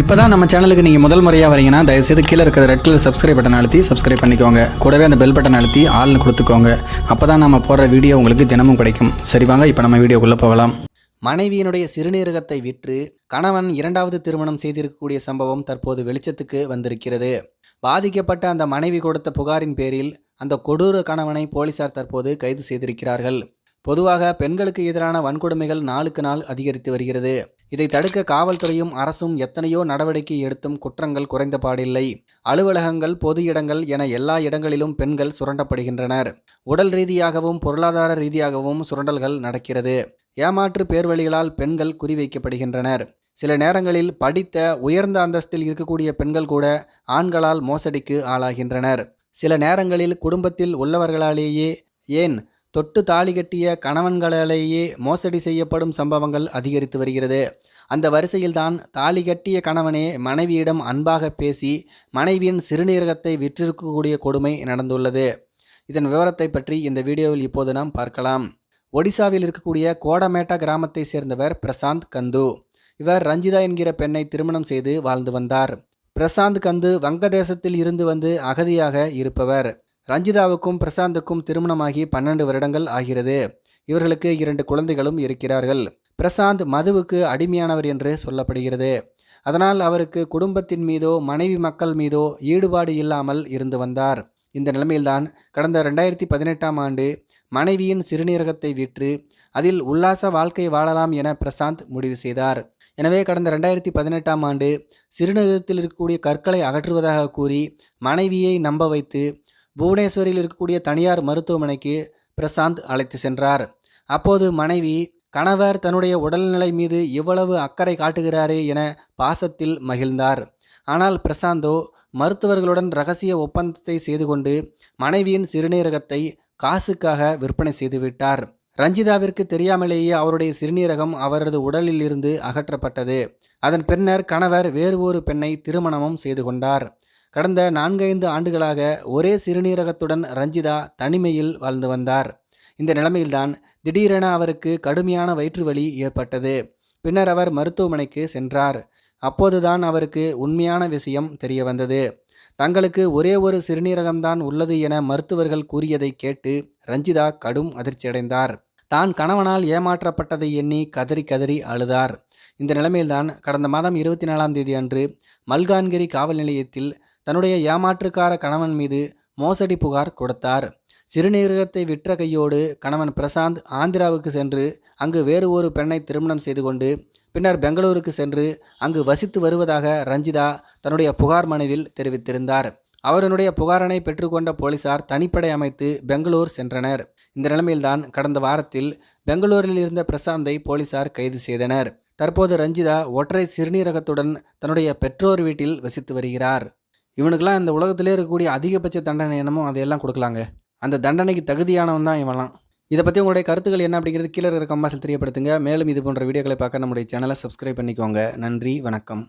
இப்போ தான் நம்ம சேனலுக்கு நீங்கள் முதல் முறையாக வரீங்கன்னா தயவுசெய்து கீழே இருக்கிற ரெட் கலர் சப்ஸ்கிரைப் பட்டன் அழுத்தி சப்ஸ்கிரைப் பண்ணிக்கோங்க. கூடவே அந்த பெல் பட்டன் அழுத்தி ஆள்னு கொடுத்துக்கோங்க. அப்போ தான் நம்ம போடுற வீடியோ உங்களுக்கு தினமும் கிடைக்கும். சரி வாங்க இப்போ நம்ம வீடியோக்குள்ளே போகலாம். மனைவியினுடைய சிறுநீரகத்தை விற்று கணவன் இரண்டாவது திருமணம் செய்திருக்கக்கூடிய சம்பவம் தற்போது வெளிச்சத்துக்கு வந்திருக்கிறது. பாதிக்கப்பட்ட அந்த மனைவி கொடுத்த புகாரின் பேரில் அந்த கொடூர கணவனை போலீசார் தற்போது கைது செய்திருக்கிறார்கள். பொதுவாக பெண்களுக்கு எதிரான வன்கொடுமைகள் நாளுக்கு நாள் அதிகரித்து வருகிறது. இதை தடுக்க காவல்துறையும் அரசும் எத்தனையோ நடவடிக்கை எடுத்தும் குற்றங்கள் குறைந்த பாடில்லை. அலுவலகங்கள் பொது இடங்கள் என எல்லா இடங்களிலும் பெண்கள் சுரண்டப்படுகின்றனர். உடல் ரீதியாகவும் பொருளாதார ரீதியாகவும் சுரண்டல்கள் நடக்கிறது. ஏமாற்று பேர்வழிகளால் பெண்கள் குறிவைக்கப்படுகின்றனர். சில நேரங்களில் படித்த உயர்ந்த அந்தஸ்தில் இருக்கக்கூடிய பெண்கள் கூட ஆண்களால் மோசடிக்கு ஆளாகின்றனர். சில நேரங்களில் குடும்பத்தில் உள்ளவர்களாலேயே ஏன்? தொட்டு தாலி கட்டிய கணவன்களாலேயே மோசடி செய்யப்படும் சம்பவங்கள் அதிகரித்து வருகிறது. அந்த வரிசையில்தான் தாலி கட்டிய கணவனே மனைவியிடம் அன்பாக பேசி மனைவியின் சிறுநீரகத்தை விற்றிருக்கக்கூடிய கொடுமை நடந்துள்ளது. இதன் விவரத்தை பற்றி இந்த வீடியோவில் இப்போது நாம் பார்க்கலாம். ஒடிசாவில் இருக்கக்கூடிய கோடமேட்டா கிராமத்தை சேர்ந்தவர் பிரசாந்த் கந்து. இவர் ரஞ்சிதா என்கிற பெண்ணை திருமணம் செய்து வாழ்ந்து வந்தார். பிரசாந்த் கந்து வங்கதேசத்தில் இருந்து வந்து அகதியாக இருப்பவர். ரஞ்சிதாவுக்கும் பிரசாந்துக்கும் திருமணமாகி பன்னெண்டு வருடங்கள் ஆகிறது. இவர்களுக்கு இரண்டு குழந்தைகளும் இருக்கிறார்கள். பிரசாந்த் மதுவுக்கு அடிமையானவர் என்று சொல்லப்படுகிறது. அதனால் அவருக்கு குடும்பத்தின் மீதோ மனைவி மக்கள் மீதோ ஈடுபாடு இல்லாமல் இருந்து வந்தார். இந்த நிலைமையில்தான் கடந்த ரெண்டாயிரத்தி பதினெட்டாம் ஆண்டு மனைவியின் சிறுநீரகத்தை விற்று அதில் உல்லாச வாழ்க்கை வாழலாம் என பிரசாந்த் முடிவு செய்தார். எனவே கடந்த ரெண்டாயிரத்தி பதினெட்டாம் ஆண்டு சிறுநீரகத்தில் இருக்கக்கூடிய கற்களை அகற்றுவதாக கூறி மனைவியை நம்ப வைத்து புவனேஸ்வரில் இருக்கக்கூடிய தனியார் மருத்துவமனைக்கு பிரசாந்த் அழைத்து சென்றார். அப்போது மனைவி கணவர் தன்னுடைய உடல்நிலை மீது இவ்வளவு அக்கறை காட்டுகிறாரே என பாசத்தில் மகிழ்ந்தார். ஆனால் பிரசாந்தோ மருத்துவர்களுடன் ரகசிய ஒப்பந்தத்தை செய்து கொண்டு மனைவியின் சிறுநீரகத்தை காசுக்காக விற்பனை செய்துவிட்டார் ரஞ்சிதாவிற்கு தெரியாமலேயே அவருடைய சிறுநீரகம் அவரது உடலில் இருந்து அகற்றப்பட்டது. அதன் பின்னர் கணவர் வேறு ஒரு பெண்ணை திருமணமும் செய்து கொண்டார். கடந்த நான்கைந்து ஆண்டுகளாக ஒரே சிறுநீரகத்துடன் ரஞ்சிதா தனிமையில் வாழ்ந்து வந்தார். இந்த நிலைமையில்தான் திடீரென அவருக்கு கடுமையான வயிற்றுவலி ஏற்பட்டது. பின்னர் அவர் மருத்துவமனைக்கு சென்றார். அப்போதுதான் அவருக்கு உண்மையான விஷயம் தெரிய வந்தது தங்களுக்கு ஒரே ஒரு சிறுநீரகம்தான் உள்ளது என மருத்துவர்கள் கூறியதை கேட்டு ரஞ்சிதா கடும் அதிர்ச்சியடைந்தார். தான் கணவனால் ஏமாற்றப்பட்டதை எண்ணி கதறி கதறி அழுதார். இந்த நிலைமையில்தான் கடந்த மாதம் இருபத்தி நாலாம் தேதி அன்று மல்கான்கிரி காவல் நிலையத்தில் தன்னுடைய ஏமாற்றுக்கார கணவன் மீது மோசடி புகார் கொடுத்தார். சிறுநீரகத்தை விற்ற கையோடு கணவன் பிரசாந்த் ஆந்திராவுக்கு சென்று அங்கு வேறு ஒரு பெண்ணை திருமணம் செய்து கொண்டு பின்னர் பெங்களூருக்கு சென்று அங்கு வசித்து வருவதாக ரஞ்சிதா தன்னுடைய புகார் மனுவில் தெரிவித்திருந்தார். அவருடைய புகாரனை பெற்றுக்கொண்ட போலீசார் தனிப்படை அமைத்து பெங்களூர் சென்றனர். இந்த நிலைமையில்தான் கடந்த வாரத்தில் பெங்களூரில் இருந்த பிரசாந்தை போலீசார் கைது செய்தனர். தற்போது ரஞ்சிதா ஒற்றை சிறுநீரகத்துடன் தன்னுடைய பெற்றோர் வீட்டில் வசித்து வருகிறார். இவனுக்கெல்லாம் இந்த உலகத்திலே இருக்கக்கூடிய அதிகபட்ச தண்டனை என்னமோ அதையெல்லாம் கொடுக்கலாங்க. அந்த தண்டனைக்கு தகுதியானவன் தான் இவன்லாம் இதை பற்றி உங்களுடைய கருத்துக்கள் என்ன அப்படிங்கிறது கீழே இருக்கிற கம்பாசில் தெரியப்படுத்துங்க. மேலும் இது போன்ற வீடியோக்களை பார்க்க நம்முடைய சேனலை சப்ஸ்கிரைப் பண்ணிக்கோங்க. நன்றி வணக்கம்.